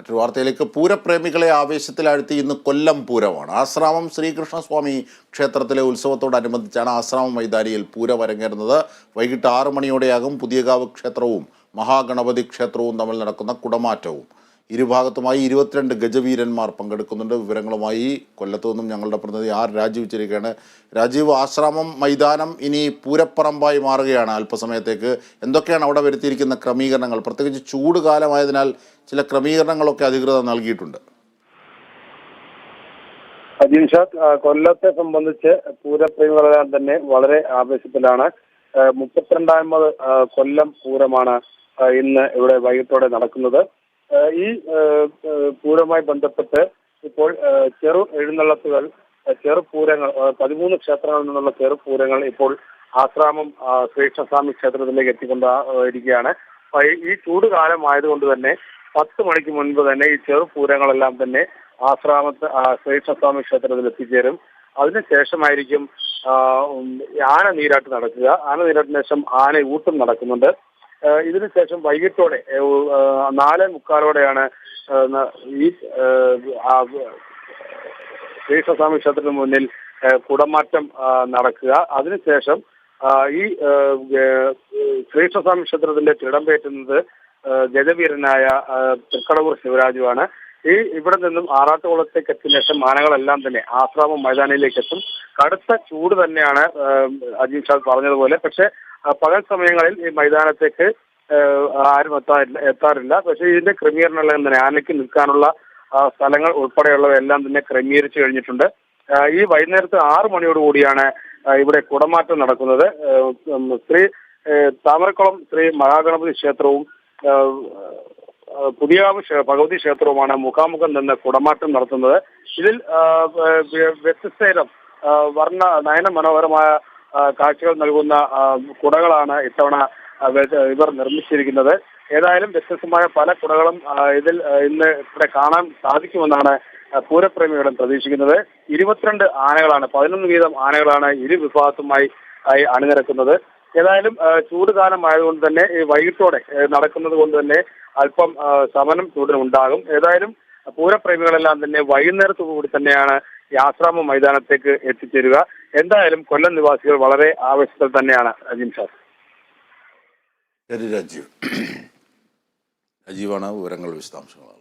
മറ്റൊരു വാർത്തയിലേക്ക്. പൂരപ്രേമികളെ ആവേശത്തിലാഴ്ത്തി ഇന്ന് കൊല്ലം പൂരമാണ്. ആശ്രാമം ശ്രീകൃഷ്ണസ്വാമി ക്ഷേത്രത്തിലെ ഉത്സവത്തോടനുബന്ധിച്ചാണ് ആശ്രാമം മൈതാനിയിൽ പൂരം അരങ്ങേറുന്നത് വൈകിട്ട് ആറു മണിയോടെയാകും പുതിയകാവ് ക്ഷേത്രവും മഹാഗണപതി ക്ഷേത്രവും തമ്മിൽ നടക്കുന്ന കുടമാറ്റവും. ഇരുഭാഗത്തുമായി ഇരുപത്തിരണ്ട് ഗജവീരന്മാർ പങ്കെടുക്കുന്നുണ്ട്. വിവരങ്ങളുമായി കൊല്ലത്തു നിന്നും ഞങ്ങളുടെ പ്രതിനിധി ആർ രാജീവ് ചേരുകയാണ് രാജീവ് ആശ്രമം മൈതാനം ഇനി പൂരപ്പറമ്പായി മാറുകയാണ് അല്പസമയത്തേക്ക്. എന്തൊക്കെയാണ് അവിടെ വരുത്തിയിരിക്കുന്ന ക്രമീകരണങ്ങൾ? പ്രത്യേകിച്ച് ചൂട് കാലമായതിനാൽ ചില ക്രമീകരണങ്ങളൊക്കെ അധികൃതർ നൽകിയിട്ടുണ്ട്. കൊല്ലത്തെ സംബന്ധിച്ച് പൂരപ്രേമികളെല്ലാം തന്നെ വളരെ ആവേശത്തിലാണ്. മുപ്പത്തിരണ്ടാമത് കൊല്ലം പൂരമാണ് ഇന്ന് ഇവിടെ വൈകിട്ടോടെ നടക്കുന്നത്. ഈ പൂരവുമായി ബന്ധപ്പെട്ട് ഇപ്പോൾ ചെറു എഴുന്നള്ളത്തുകൾ ചെറുപൂരങ്ങൾ പതിമൂന്ന് ക്ഷേത്രങ്ങളിൽ നിന്നുള്ള ചെറു പൂരങ്ങൾ ഇപ്പോൾ ആശ്രാമം ശ്രീകൃഷ്ണസ്വാമി ക്ഷേത്രത്തിലേക്ക് എത്തിക്കൊണ്ട് ഇരിക്കുകയാണ്. ഈ- ചൂട് കാലമായതുകൊണ്ട് തന്നെ പത്ത് മണിക്ക് മുൻപ് തന്നെ ഈ ചെറുപൂരങ്ങളെല്ലാം തന്നെ ആശ്രാമത്ത് ശ്രീകൃഷ്ണസ്വാമി ക്ഷേത്രത്തിൽ എത്തിച്ചേരും. അതിനുശേഷമായിരിക്കും ആന നീരാട്ട് നടക്കുക. ആന നീരാട്ടിന് ശേഷം ആന ഊട്ടും നടക്കുന്നുണ്ട്. ഇതിനുശേഷം വൈകിട്ടോടെ നാല് മുക്കാലോടെയാണ് ഈ ശ്രീകൃഷ്ണസ്വാമി ക്ഷേത്രത്തിന് മുന്നിൽ കുടമാറ്റം നടക്കുക. അതിനുശേഷം ഈ ശ്രീകൃഷ്ണസ്വാമി ക്ഷേത്രത്തിന്റെ തിടമ്പേറ്റുന്നത് പേറ്റുന്നത് ഗജവീരനായ തൃക്കടവൂർ ശിവരാജുവാണ്. ഈ ഇവിടെ നിന്നും ആറാട്ടുകുളത്തേക്ക് എത്തിയ ശേഷം ആനകളെല്ലാം തന്നെ ആശ്രാമം മൈതാനിയിലേക്ക് എത്തും കടുത്ത ചൂട് തന്നെയാണ് ആ, ഷാദ് പറഞ്ഞതുപോലെ. പക്ഷെ പകൽ സമയങ്ങളിൽ ഈ മൈതാനത്തേക്ക് ആരും എത്താറില്ല എത്താറില്ല. പക്ഷെ ഇതിന്റെ ക്രമീകരണങ്ങളെല്ലാം തന്നെ ആനയ്ക്ക് നിൽക്കാനുള്ള സ്ഥലങ്ങൾ ഉൾപ്പെടെയുള്ളവയെല്ലാം തന്നെ ക്രമീകരിച്ചു കഴിഞ്ഞിട്ടുണ്ട്. ഈ വൈകുന്നേരത്ത് ആറു മണിയോട് കൂടിയാണ് ഇവിടെ കുടമാറ്റം നടക്കുന്നത്. ശ്രീ താമരക്കുളം ശ്രീ മഹാഗണപതി ക്ഷേത്രവും പുതിയാവ് ഭഗവതി ക്ഷേത്രവുമാണ് മുഖാമുഖം നിന്ന് കുടമാറ്റം നടത്തുന്നത്. ഇതിൽ ആ, വ്യ- വ്യത്യസ്തതരം ആ, വർണ നയന മനോഹരമായ കാഴ്ചകൾ നൽകുന്ന കുടകളാണ് ഇത്തവണ ഇവർ നിർമ്മിച്ചിരിക്കുന്നത്. ഏതായാലും വ്യത്യസ്തമായ പല കുടകളും ഇതിൽ ഇന്ന് ഇവിടെ കാണാൻ സാധിക്കുമെന്നാണ് പൂരപ്രേമികളും പ്രതീക്ഷിക്കുന്നത്. ഇരുപത്തിരണ്ട് ആനകളാണ് പതിനൊന്ന് വീതം ആനകളാണ് ഇരു വിഭാഗത്തുമായി അണിനിരക്കുന്നത്. ഏതായാലും ചൂടുകാലമായതുകൊണ്ട് ചൂട് കാലം തന്നെ വൈകിട്ടോടെ നടക്കുന്നത് കൊണ്ട് തന്നെ അല്പം ആ, ശമനം ചൂടിനുണ്ടാകും ഏതായാലും പൂരപ്രേമികളെല്ലാം തന്നെ വൈകുന്നേരത്തോടുകൂടി തന്നെയാണ് ആശ്രാമ മൈതാനത്തേക്ക് എത്തിച്ചേരുക. എന്തായാലും കൊല്ലം നിവാസികൾ വളരെ ആവേശത്തിൽ തന്നെയാണ് അജിം ഷാ ശരി രാജീവ്. രാജീവാണ് വിവരങ്ങൾ വിശദാംശങ്ങൾ